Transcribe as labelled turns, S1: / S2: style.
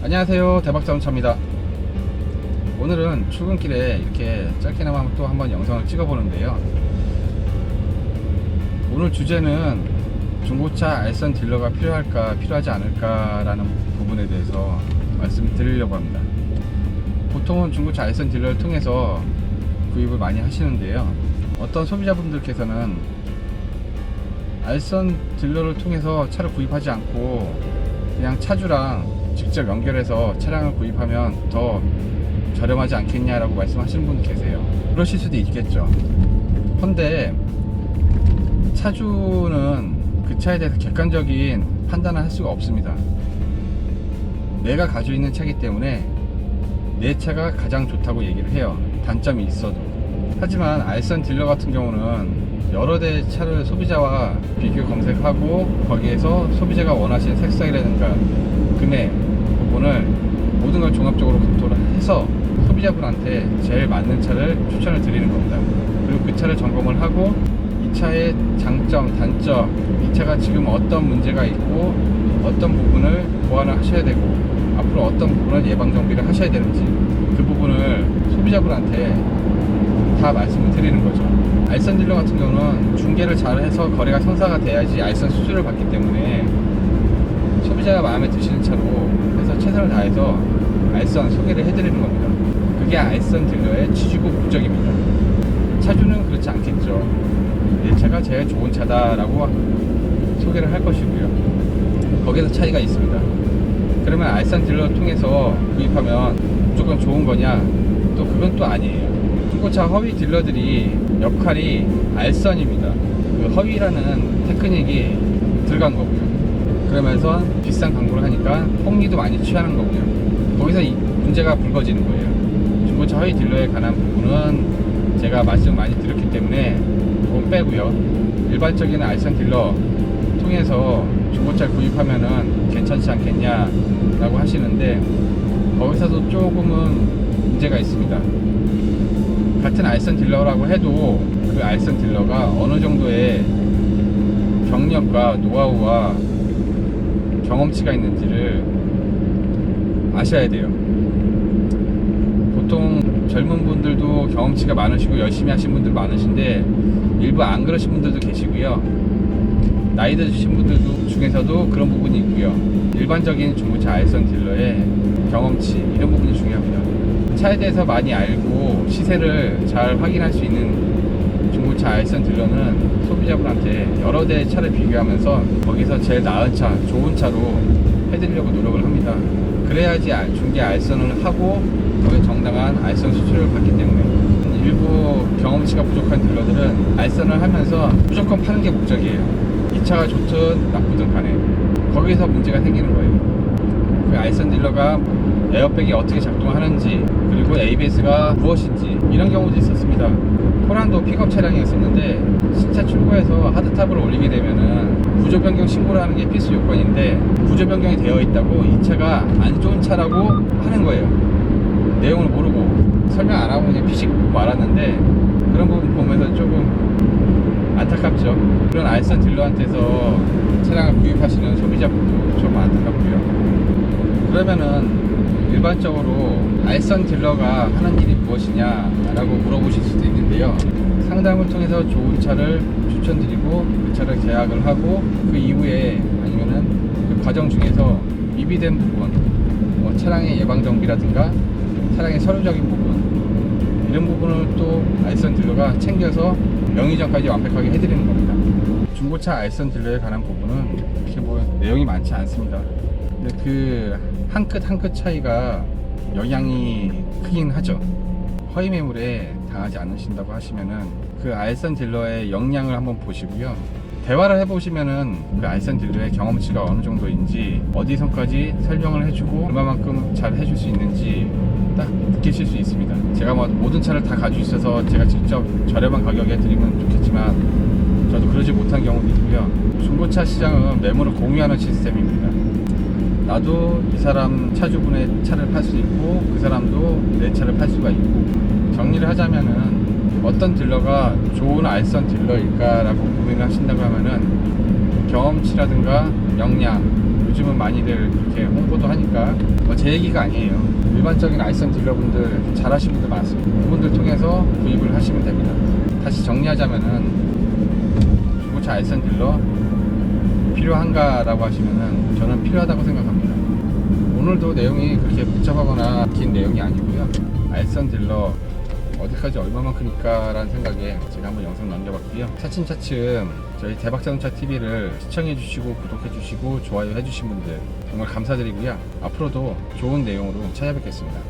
S1: 안녕하세요. 대박자동차입니다. 오늘은 출근길에 이렇게 짧게나마 또 한번 영상을 찍어보는데요. 오늘 주제는 중고차 알선 딜러가 필요할까 필요하지 않을까 라는 부분에 대해서 말씀드리려고 합니다. 보통은 중고차 알선 딜러를 통해서 구입을 많이 하시는데요. 어떤 소비자분들께서는 알선 딜러를 통해서 차를 구입하지 않고 그냥 차주랑 직접 연결해서 차량을 구입하면 더 저렴하지 않겠냐라고 말씀하시는 분 계세요. 그러실 수도 있겠죠. 헌데 차주는 그 차에 대해서 객관적인 판단을 할 수가 없습니다. 내가 가지고 있는 차기 때문에 내 차가 가장 좋다고 얘기를 해요. 단점이 있어도. 하지만 알선 딜러 같은 경우는 여러 대의 차를 소비자와 비교 검색하고 거기에서 소비자가 원하시는 색상이라든가 금액 부분을 모든 걸 종합적으로 검토를 해서 소비자분한테 제일 맞는 차를 추천을 드리는 겁니다. 그리고 그 차를 점검을 하고 이 차의 장점, 단점, 이 차가 지금 어떤 문제가 있고 어떤 부분을 보완을 하셔야 되고 앞으로 어떤 부분을 예방 정비를 하셔야 되는지 그 부분을 소비자분한테 다 말씀을 드리는 거죠. 알선 딜러 같은 경우는 중개를 잘 해서 거래가 성사가 돼야지 알선 수수료를 받기 때문에 소비자가 마음에 드시는 차로 해서 최선을 다해서 알선 소개를 해드리는 겁니다. 그게 알선 딜러의 취지고 목적입니다. 차주는 그렇지 않겠죠. 내 차가 제일 좋은 차다라고 소개를 할 것이고요. 거기서 차이가 있습니다. 그러면 알선 딜러 통해서 구입하면 무조건 좋은 거냐? 또 그건 또 아니에요. 중고차 허위 딜러들이 역할이 알선입니다. 그 허위라는 테크닉이 들어간 거고요. 그러면서 비싼 광고를 하니까 폭리도 많이 취하는 거고요. 거기서 이 문제가 불거지는 거예요. 중고차 허위 딜러에 관한 부분은 제가 말씀 많이 드렸기 때문에 그건 빼고요. 일반적인 알선 딜러 통해서 중고차 구입하면은 괜찮지 않겠냐라고 하시는데 거기서도 조금은 문제가 있습니다. 같은 알선 딜러라고 해도 그 알선 딜러가 어느 정도의 경력과 노하우와 경험치가 있는지를 아셔야 돼요. 보통 젊은 분들도 경험치가 많으시고 열심히 하신 분들 많으신데 일부 안 그러신 분들도 계시고요. 나이 드신 분들도 중에서도 그런 부분이 있고요. 일반적인 중고차 알선 딜러의 경험치 이런 부분이 중요합니다. 차에 대해서 많이 알고 시세를 잘 확인할 수 있는 중고차 알선 딜러는 소비자분한테 여러 대의 차를 비교하면서 거기서 제일 나은 차, 좋은 차로 해드리려고 노력을 합니다. 그래야지 알- 중개 알선을 하고 거기에 정당한 알선 수수료를 받기 때문에 일부 경험치가 부족한 딜러들은 알선을 하면서 무조건 파는 게 목적이에요. 이 차가 좋든 나쁘든 간에 거기서 문제가 생기는 거예요. 그 알선 딜러가 에어백이 어떻게 작동하는지 그리고 ABS가 무엇인지 이런 경우도 있었습니다. 호란도 픽업 차량이었었는데 신차 출고해서 하드탑을 올리게 되면은 구조 변경 신고를 하는 게 필수 요건인데 구조 변경이 되어 있다고 이 차가 안 좋은 차라고 하는 거예요. 내용을 모르고 설명 안 하고 그냥 피식 말았는데 그런 부분 보면서 조금 안타깝죠. 그런 알선 딜러한테서 차량을 구입하시는 소비자분도 좀 안타깝고요. 그러면은 일반적으로 알선 딜러가 하는 일이 무엇이냐 라고 물어보실 수도 있는데요. 상담을 통해서 좋은 차를 추천드리고 그 차를 계약을 하고 그 이후에 아니면은 그 과정 중에서 미비된 부분, 뭐 차량의 예방 정비라든가 차량의 서류적인 부분 이런 부분을 또 알선 딜러가 챙겨서 명의전까지 완벽하게 해드리는 겁니다. 중고차 알선 딜러에 관한 부분은 이렇게 뭐 내용이 많지 않습니다. 근데 그 한 끗 한 끗 차이가 영향이 크긴 하죠. 허위 매물에 당하지 않으신다고 하시면은 그 알선 딜러의 역량을 한번 보시고요. 대화를 해보시면은 그 알선 딜러의 경험치가 어느 정도인지 어디선까지 설명을 해주고 얼마만큼 잘 해줄 수 있는지 딱 느끼실 수 있습니다. 제가 뭐 모든 차를 다 가지고 있어서 제가 직접 저렴한 가격에 드리면 좋겠지만 저도 그러지 못한 경우도 있고요. 중고차 시장은 매물을 공유하는 시스템입니다. 나도 이 사람 차주분의 차를 팔 수 있고 그 사람도 내 차를 팔 수가 있고 정리를 하자면은 어떤 딜러가 좋은 알선 딜러일까라고 고민을 하신다고 하면은 경험치라든가 역량, 요즘은 많이들 그렇게 홍보도 하니까 뭐 제 얘기가 아니에요. 일반적인 알선 딜러분들 잘하시는 분들 많습니다. 그분들 통해서 구입을 하시면 됩니다. 다시 정리하자면은 중고차 알선 딜러 필요한가라고 하시면은 저는 필요하다고 생각합니다. 오늘도 내용이 그렇게 복잡하거나 긴 내용이 아니고요. 알선 딜러 어디까지 얼마만큼일까 라는 생각에 제가 한번 영상 남겨봤고요. 차츰차츰 저희 대박자동차 TV를 시청해주시고 구독해주시고 좋아요 해주신 분들 정말 감사드리고요. 앞으로도 좋은 내용으로 찾아뵙겠습니다.